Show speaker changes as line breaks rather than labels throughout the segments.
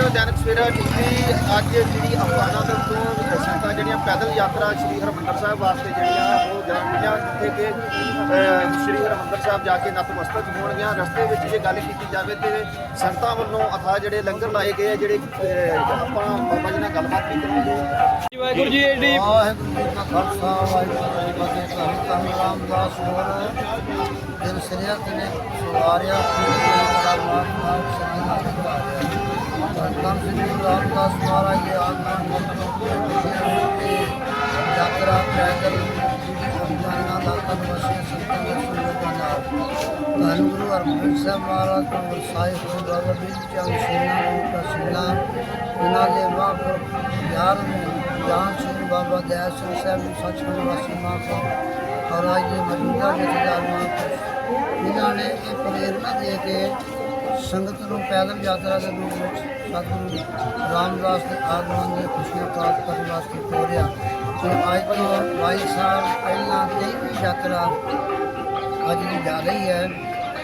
ਹੋ ਜਨਕ ਸਵੇਰਾ ਟੀਵੀ ਅੱਜ ਜਿਹੜੀ ਅਫਗਾਨਾ ਤੋਂ ਤੋਂ ਸੰਗਤਾਂ ਜਿਹੜੀਆਂ ਪੈਦਲ ਯਾਤਰਾ ਸ਼੍ਰੀ ਹਰਮੰਦਰ ਸਾਹਿਬ ਵਾਸਤੇ ਜਿਹੜੀਆਂ ਉਹ ਜਾ ਰਹੀਆਂ ਜਿੱਥੇ ਕਿ ਸ਼੍ਰੀ ਹਰਮੰਦਰ ਸਾਹਿਬ ਜਾ ਕੇ ਨਤਮਸਤਕ ਹੋਣਗੀਆਂ। ਰਸਤੇ ਵਿੱਚ ਜੇ ਗੱਲ ਕੀਤੀ ਜਾਵੇ ਤੇ ਸੰਗਤਾਂ ਵੱਲੋਂ ਅਥਾ ਜਿਹੜੇ ਲੰਗਰ ਲਾਏ ਗਏ ਆ ਜਿਹੜੇ ਆਪਾਂ ਬਾਬਾ ਜੀ ਨਾਲ ਗੱਲਬਾਤ ਵੀ ਕਰਾਂਗੇ।
ਵਾਹਿਗੁਰੂ ਜੀ ਏਡੀ
ਵਾਹਿਗੁਰੂ ਜੀ ਕਾ ਖਾਲਸਾ ਵਾਹਿਗੁਰੂ ਜੀ ਕੀ ਫਤਿਹ। ਰਾਮਦਾਸ ਹੋਰ ਦਿਨ ਸਿਰਿਆ ਤੇ ਸਵਾਰਿਆ। ਪੂਰੀ ਦਾ ਮਾਨ ਨਾਮ ਗੁਰੂ ਰਾਮਦਾਸ ਮਹਾਰਾਜ ਦੇ ਆਗਮਨ ਤੇ ਯਾਤਰਾ ਪੈਦਲ ਅਭਿਆਨਾਂ ਦਾ ਤਨਵਸੇ ਸੰਤਾਂ ਦੇ ਸੁਣਦਾ ਨਾਲ ਧੰਨ ਗੁਰੂ ਅਰਜਨ ਸਾਹਿਬ ਮਹਾਰਾਜ ਤੋਂ ਵਰਸਾਏ ਹੋਏ ਬਾਬਾ ਜੀ ਚੰਦ ਸੇਨਾ ਨੂੰ ਕਸਿਲਾ ਇਹਨਾਂ ਦੇ ਵਾਪਰ ਯਾਰ ਨੂੰ ਜਾਨ ਸਿੰਘ ਬਾਬਾ ਦਇਆ ਸਿੰਘ ਸਾਹਿਬ ਨੂੰ ਸੱਚਖੰਡ ਵਾਸੀ ਮਾਤਾ ਔਰ ਅੱਜ ਦੇ ਮੌਜੂਦਾ ਜਥੇਦਾਰ ਮਹਾਂਪੁਰਸ਼ ਇਹਨਾਂ ਨੇ ਇਹ ਪ੍ਰੇਰਨਾ ਦੇ ਕੇ ਸੰਗਤ ਨੂੰ ਪੈਦਲ ਯਾਤਰਾ ਦੇ ਰੂਪ ਵਿੱਚ ਸਤਿਗੁਰੂ ਰਾਮਦਾਸ ਦੇ ਆਗਮਨ ਦੀਆਂ ਖੁਸ਼ੀਆਂ ਪ੍ਰਾਪਤ ਕਰਨ ਵਾਸਤੇ ਤੋਰਿਆ ਤੇ ਅੱਜ ਤੋਂ 22 ਸਾਲ ਪਹਿਲਾਂ ਤੇਈਵੀਂ ਯਾਤਰਾ ਅੱਜ ਦੀ ਜਾ ਰਹੀ ਹੈ।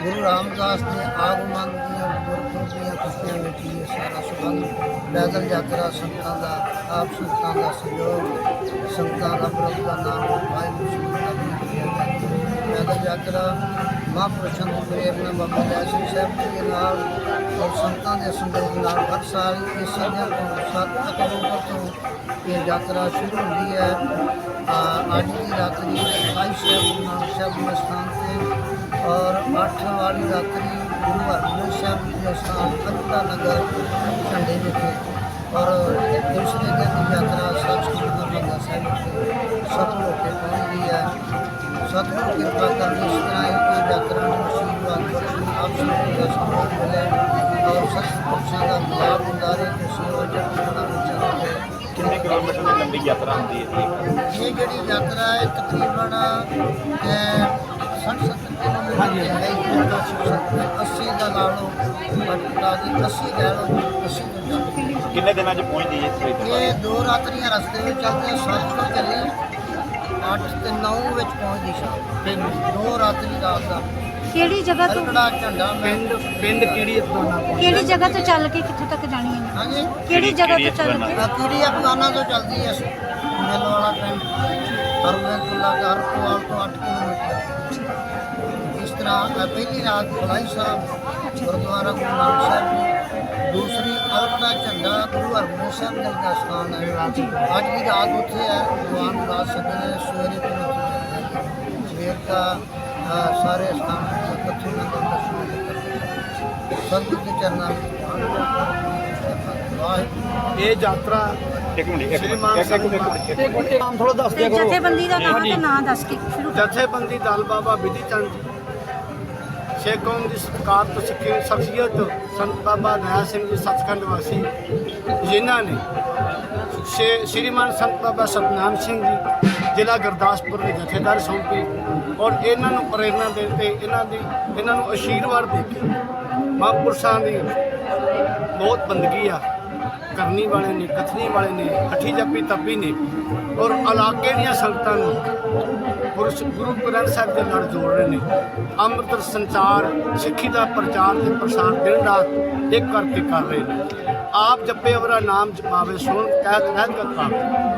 ਗੁਰੂ ਰਾਮਦਾਸ ਦੇ ਆਗਮਨ ਦੀਆਂ ਗੁਰਪੁਰਬ ਦੀਆਂ ਖੁਸ਼ੀਆਂ ਵਿੱਚ ਇਹ ਸਾਰਾ ਸੰਬੰਧ ਪੈਦਲ ਯਾਤਰਾ ਸੰਗਤਾਂ ਦਾ, ਆਪ ਸੰਗਤਾਂ ਦਾ ਸਹਿਯੋਗ, ਸੰਗਤਾਂ ਦਾ ਪ੍ਰਭੂ ਦਾ ਨਾਮ ਵਾਹਿਗੁਰੂ ਜੀ ਦਾ ਪੈਦਲ ਯਾਤਰਾ ਮਹਾਂਪੁਰਸ਼ਾਂ ਦੀ ਪ੍ਰੇਰਨਾ ਬਾਬਾ ਜੈ ਸਿੰਘ ਸਾਹਿਬ ਜੀ ਦੇ ਨਾਲ ਔਰ ਸੰਗਤਾਂ ਦੇ ਸੰਦੇਸ਼ ਨਾਲ ਹਰ ਸਾਲ ਇਸੇ ਦਿਨ ਤੋਂ 7 ਅਕਤੂਬਰ ਤੋਂ ਇਹ ਯਾਤਰਾ ਸ਼ੁਰੂ ਹੁੰਦੀ ਹੈ। ਅ, ਅੱਜ ਦੀ ਰਾਤਰੀ 28 ਸਾਹਿਬ ਨਾਮ ਸਾਹਿਬ ਦੇ ਸਥਾਨ ਤੇ ਔਰ 8 ਵਾਲੀ ਰਾਤਰੀ ਗੁਰੂ ਹਰਗੋਬਿੰਦ ਸਾਹਿਬ ਜੀ ਦੇ ਸਥਾਨ ਅੰਤਾ ਨਗਰ ਝੰਡੇ ਵਿਖੇ ਔਰ ਦੂਸਰੇ ਦਿਨ ਦੀ ਯਾਤਰਾ ਸੱਚਖੰਡ ਹਰਿਮੰਦਰ ਸਾਹਿਬ ਵਿਖੇ ਸਫਲ ਹੋ ਕੇ ਪਹੁੰਚਦੀ ਹੈ। ਸਤਿਗੁਰੂ ਕਿਰਪਾ ਕਰਨ ਹੀ ਕੋਈ ਯਾਤਰਾ ਨੂੰ ਆਸ਼ੀਰਵਾਦ ਬਖਸ਼ਣ ਆਪ ਸਭ ਦਾ ਸਮਾਨ ਮਿਲੇ ਔਰ ਸੱਚ ਪੁਰਸ਼ਾਂ ਦਾ ਮਿਲਾਪ ਹੁੰਦਾ ਰਹੇ ਤੇ ਸੇਵਾ ਬਣਾ ਚੱਲੇ
ਕਿੰਨੇ ਕਿਲੋਮੀਟਰ ਦੀ ਲੰਬੀ ਯਾਤਰਾ ਹੁੰਦੀ ਹੈ
ਇਹ ਜਿਹੜੀ ਯਾਤਰਾ ਹੈ ਤਕਰੀਬਨ 60 70 ਕਿਲੋਮੀਟਰ ਹੈ। 80 ਦਾ ਲਾ ਲਓ ਬਟਕਾ ਦੀ 80 ਲੈ ਲਓ 80 ਕਿਲੋਮੀਟਰ
ਕਿੰਨੇ ਦਿਨਾਂ 'ਚ ਪਹੁੰਚਦੀ ਹੈ
ਇਹ ਦੋ ਰਾਤਰੀਆਂ ਰਸਤੇ ਵਿੱਚ ਚੱਲਦੇ ਸੱਤ ਤੋਂ ਚੱਲੇ। 8 ਤੇ 9 ਵਿੱਚ ਪਹੁੰਚਦੀ ਸ਼ਾਮ ਤੇ ਦੋ ਰਾਤਰੀ ਰਾਤ ਦਾ
ਕਿਹੜੀ ਜਗ੍ਹਾ ਤੋਂ?
ਹਲਕੜਾ ਝੰਡਾ ਪਿੰਡ
ਪਿੰਡ ਕਿਹੜੀ ਅਫਗਾਨਾ
ਕਿਹੜੀ ਜਗ੍ਹਾ ਤੋਂ ਚੱਲ ਕੇ ਕਿੱਥੋਂ ਤੱਕ ਜਾਣੀ ਹੈ?
ਹਾਂਜੀ।
ਕਿਹੜੀ ਜਗ੍ਹਾ ਤੋਂ ਚੱਲ ਕੇ?
ਅਕੀਰੀ ਅਫਗਾਨਾ ਤੋਂ ਚੱਲਦੀ ਹੈ ਮੇਲੋ ਵਾਲਾ ਪਿੰਡ। ਹਰਮੰਦੁੱਲਾ ਘਰ ਤੋਂ ਤੋਂ 8 ਕਿਲੋਮੀਟਰ। ਇਸ ਤਰ੍ਹਾਂ ਪਹਿਲੀ ਰਾਤ ਭਲਾਈ ਸਾਹਿਬ ਗੁਰਦੁਆਰਾ ਗੁਰੂ ਨਾਨਕ ਸਾਹਿਬ ਦੂਸਰੀ ਅਲਕੜਾ ਝੰਡਾ ਗੁਰੂ ਹਰਗੋਬਿੰਦ ਸਾਹਿਬ ਜੀ ਦਾ ਸਥਾਨ ਹੈ। ਅੱਜ ਦੀ ਰਾਤ ਉੱਥੇ ਹੈ। ਭਗਵਾਨ ਦਾਸ ਸਭੇ ਸਵੇਰੇ ਤੋਂ ਉੱਥੇ ਹੈ। ਸਵੇਰ ਦਾ ਸਾਰੇ ਸਥਾਨ ਇਕੱਠੇ ਨਗਰ ਦਰਸ਼ਨ ਕਰਦੇ ਸੰਗਤ ਦੇ ਚਰਨਾਂ ਵਿੱਚ
ਇਹ ਯਾਤਰਾ
ਇੱਕ ਮਿੰਟ ਇੱਕ ਮਿੰਟ ਇੱਕ ਮਿੰਟ,
ਥੋੜਾ ਦੱਸ ਦਿਆ ਕਰੋ
ਜਥੇਬੰਦੀ ਦਾ ਨਾਮ ਤੇ ਨਾਂ ਦੱਸ ਕੇ ਸ਼ੁਰੂ।
ਜਥੇਬੰਦੀ ਦਲ ਬਾਬਾ ਬਿਧੀ ਚੰਦ ਜੀ ਸਿੱਖ ਕੌਮ ਦੀ ਸਤਿਕਾਰ ਤੋਂ ਸਿੱਖੀ ਸ਼ਖਸੀਅਤ ਸੰਤ ਬਾਬਾ ਦਇਆ ਸਿੰਘ ਜੀ ਸੱਚਖੰਡ ਵਾਸੀ ਜਿਨ੍ਹਾਂ ਨੇ ਸ਼ੇ- ਸ਼੍ਰੀਮਾਨ ਸੰਤ ਬਾਬਾ ਸਤਨਾਮ ਸਿੰਘ ਜੀ ਜ਼ਿਲ੍ਹਾ ਗੁਰਦਾਸਪੁਰ ਦੇ ਜਥੇਦਾਰ ਸੌਂਪੀ ਔਰ ਇਹਨਾਂ ਨੂੰ ਪ੍ਰੇਰਣਾ ਦੇ ਕੇ ਇਹਨਾਂ ਦੀ, ਇਹਨਾਂ ਨੂੰ ਆਸ਼ੀਰਵਾਦ ਦੇ ਕੇ ਮਹਾਂਪੁਰਸ਼ਾਂ ਦੀ ਬਹੁਤ ਬੰਦਗੀ ਆ। ਕਰਨੀ ਵਾਲੇ ਨੇ, ਕਥਨੀ ਵਾਲੇ ਨੇ, ਹੱਠੀ ਜੱਪੀ ਤੱਪੀ ਨੇ ਔਰ ਇਲਾਕੇ ਦੀਆਂ ਸੰਗਤਾਂ ਨੂੰ ਪੁਰਸ਼ ਗੁਰੂ ਗ੍ਰੰਥ ਸਾਹਿਬ ਦੇ ਨਾਲ ਜੋੜ ਰਹੇ ਨੇ। ਅੰਮ੍ਰਿਤ ਸੰਚਾਰ ਸਿੱਖੀ ਦਾ ਪ੍ਰਚਾਰ ਤੇ ਪ੍ਰਸਾਰ ਦਿਨ ਰਾਤ ਇੱਕ ਕਰਕੇ ਕਰ ਰਹੇ ਨੇ। ਆਪ ਜਪੇ ਅਵਰਾ ਨਾਮ ਜਪਾਵੇ ਸੁਣ ਕਹਿ ਕਹਿ ਕਰਤਾ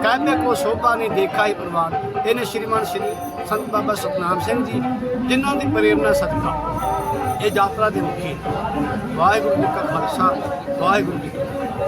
ਕਹਿੰਦੇ ਕੋ ਸੋਭਾ ਨਹੀਂ ਦੇਖਾ ਹੀ ਪ੍ਰਵਾਨ। ਇਹਨੇ ਸ਼੍ਰੀਮਾਨ ਸ਼੍ਰੀ ਸੰਤ ਬਾਬਾ ਸਤਨਾਮ ਸਿੰਘ ਜੀ, ਜਿਨ੍ਹਾਂ ਦੀ ਪ੍ਰੇਰਣਾ ਸਦਕਾ। ਇਹ ਯਾਤਰਾ ਦੇ ਮੁਖੀ ਵਾਹਿਗੁਰੂ ਜੀ ਕਾ ਖਾਲਸਾ, ਵਾਹਿਗੁਰੂ ਜੀ